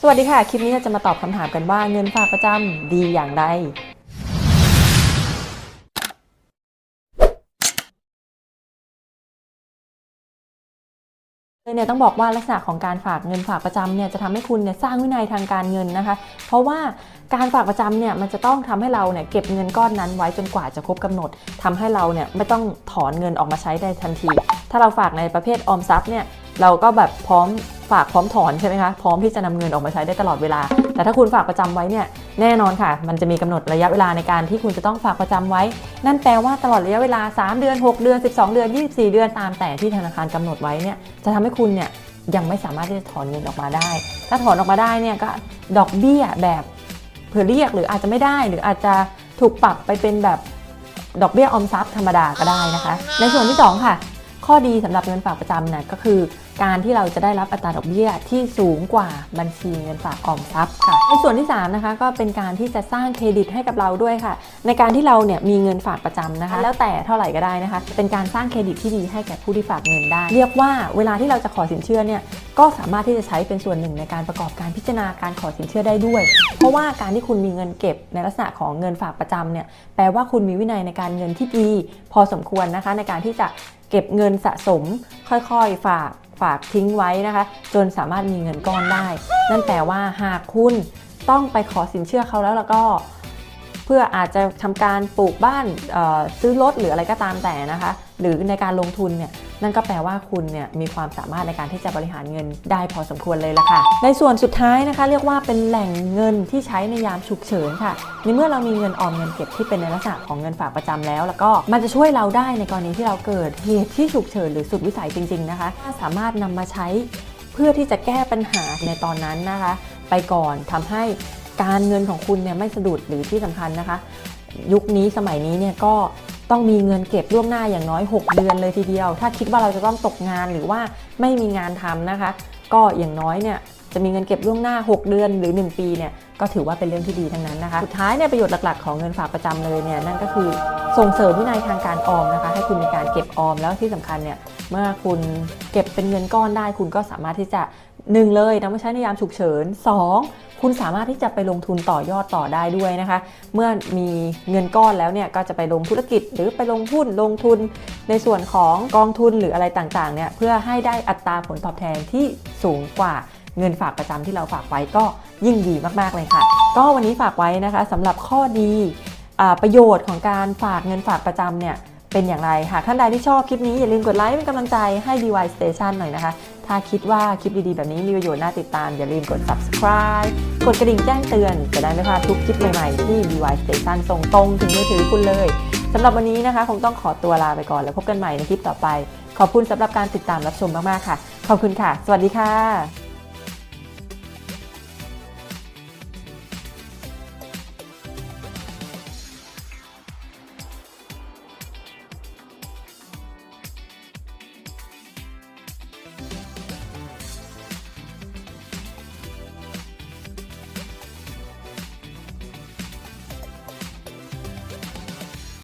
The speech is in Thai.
สวัสดีค่ะ คลิปนี้เราจะมาตอบคำถามกันว่าเงินฝากประจำดีอย่างไร เนี่ยต้องบอกว่าลักษณะของการฝากเงินฝากประจำเนี่ยจะทำให้คุณเนี่ยสร้างวินัยทางการเงินนะคะ เพราะว่าการฝากประจำเนี่ยมันจะต้องทำให้เราเนี่ยเก็บเงินก้อนนั้นไว้จนกว่าจะครบกำหนดทำให้เราเนี่ยไม่ต้องถอนเงินออกมาใช้ได้ทันที ถ้าเราฝากในประเภทออมทรัพย์เนี่ยเราก็แบบพร้อม ฝากพร้อมถอนใช่ไหมคะ พร้อมที่จะนำเงินออกมาใช้ได้ตลอดเวลา แต่ถ้าคุณฝากประจำไว้เนี่ยแน่นอนค่ะ มันจะมีกำหนดระยะเวลาในการที่คุณจะต้องฝากประจำไว้ นั่นแปลว่าตลอดระยะเวลา 3 เดือน 6 เดือน 12 เดือน 24 เดือนตามแต่ที่ธนาคารกำหนดไว้เนี่ยจะทำให้คุณเนี่ยยังไม่สามารถที่จะถอนเงินออกมาได้ ถ้าถอนออกมาได้เนี่ยก็ดอกเบี้ยแบบเผื่อเรียกหรืออาจจะไม่ได้หรืออาจจะถูกปรับไปเป็นแบบดอกเบี้ยออมทรัพย์ธรรมดาก็ได้นะคะ ในส่วนที่สองค่ะ ข้อดีสำหรับเงินฝากประจำเนี่ยก็คือ การที่เราจะได้รับอัตราดอกเบี้ยที่สูงกว่าบัญชีเงินฝากออมทรัพย์ค่ะ ในส่วนที่ 3 นะคะ ก็เป็นการที่จะสร้างเครดิตให้กับเราด้วยค่ะ ในการที่เราเนี่ยมีเงินฝากประจำนะคะ แล้วแต่เท่าไหร่ก็ได้นะคะ เป็นการสร้างเครดิตที่ดีให้แก่ผู้ที่ฝากเงินได้ เรียกว่าเวลาที่เราจะขอสินเชื่อเนี่ยก็สามารถที่จะใช้เป็นส่วนหนึ่งในการประกอบการพิจารณาการขอสินเชื่อได้ด้วย เพราะว่าการที่คุณมีเงินเก็บในลักษณะของเงินฝากประจำเนี่ยแปลว่าคุณมีวินัยในการเงินที่ดี พอสมควรนะคะ ในการที่จะเก็บเงินสะสมค่อยๆ ฝาก ฝากทิ้งไว้นะคะ จนสามารถมีเงินก้อนได้ นั่นแปลว่าหากคุณต้องไปขอสินเชื่อเขาแล้วแล้วก็ เพื่ออาจจะทำการปลูกบ้านซื้อรถหรืออะไรก็ตามแต่นะคะ หรือในการลงทุนเนี่ยนั่นก็แปลว่าคุณเนี่ยมีความสามารถในการที่จะบริหารเงินได้พอสมควรเลยละค่ะ ในส่วนสุดท้ายนะคะ เรียกว่าเป็นแหล่งเงินที่ใช้ในยามฉุกเฉินค่ะในเมื่อเรามีเงินออมเงินเก็บที่เป็นในลักษณะของเงินฝากประจำแล้ว แล้วก็มันจะช่วยเราได้ในกรณีที่เราเกิดเหตุที่ฉุกเฉินหรือสุดวิสัยจริง ๆนะคะ สามารถนำมาใช้เพื่อที่จะแก้ปัญหาในตอนนั้นนะคะ ไปก่อนทำให้ การเงินของคุณเนี่ยไม่สะดุดหรือที่สำคัญนะคะ ยุคนี้สมัยนี้เนี่ยก็ต้องมีเงินเก็บล่วงหน้าอย่างน้อย 6 เดือนเลยทีเดียว ถ้าคิดว่าเราจะต้องตกงานหรือว่าไม่มีงานทำนะคะ ก็อย่างน้อยเนี่ยจะมีเงินเก็บล่วงหน้า 6 เดือนหรือ 1 ปีเนี่ยก็ถือว่าเป็นเรื่องที่ดีทั้งนั้นนะคะ สุดท้ายเนี่ยประโยชน์หลักๆของเงินฝากประจำเลยเนี่ยนั่นก็คือส่งเสริมวินัยทางการออมนะคะ ให้คุณมีการเก็บออมแล้วที่สำคัญเนี่ยเมื่อคุณเก็บเป็นเงินก้อนได้ คุณก็สามารถที่จะ หนึ่งเลยนำมาใช้ในยามฉุกเฉิน 2. คุณสามารถที่จะไปลงทุนต่อยอดต่อได้ด้วยนะคะ เมื่อมีเงินก้อนแล้วเนี่ยก็จะไปลงธุรกิจ หรือไปลงหุ้นลงทุนในส่วนของกองทุนหรืออะไรต่างๆเนี่ยเพื่อให้ได้อัตราผลตอบแทนที่สูงกว่าเงินฝากประจำที่เราฝากไว้ก็ยิ่งดีมากๆเลยค่ะ ก็วันนี้ฝากไว้นะคะสำหรับข้อดีอประโยชน์ของการฝากเงินฝากประจำเนี่ยเป็นอย่างไร หากท่านใดที่ชอบคลิปนี้อย่าลืมกดไลค์เป็นกำลังใจให้ DY Station หน่อยนะคะ ถ้าคิดว่าคลิปดีๆ แบบนี้มีประโยชน์น่าติดตาม อย่าลืมกด subscribe กดกระดิ่งแจ้งเตือน จะได้ไม่พลาดทุกคลิปใหม่ๆ ที่ DY Station ส่งตรงถึงมือถือคุณเลยสำหรับวันนี้นะคะ คงต้องขอตัวลาไปก่อนแล้วพบกันใหม่ในคลิปต่อไป ขอบคุณสำหรับการติดตามรับชมมากๆค่ะ ขอบคุณค่ะ สวัสดีค่ะ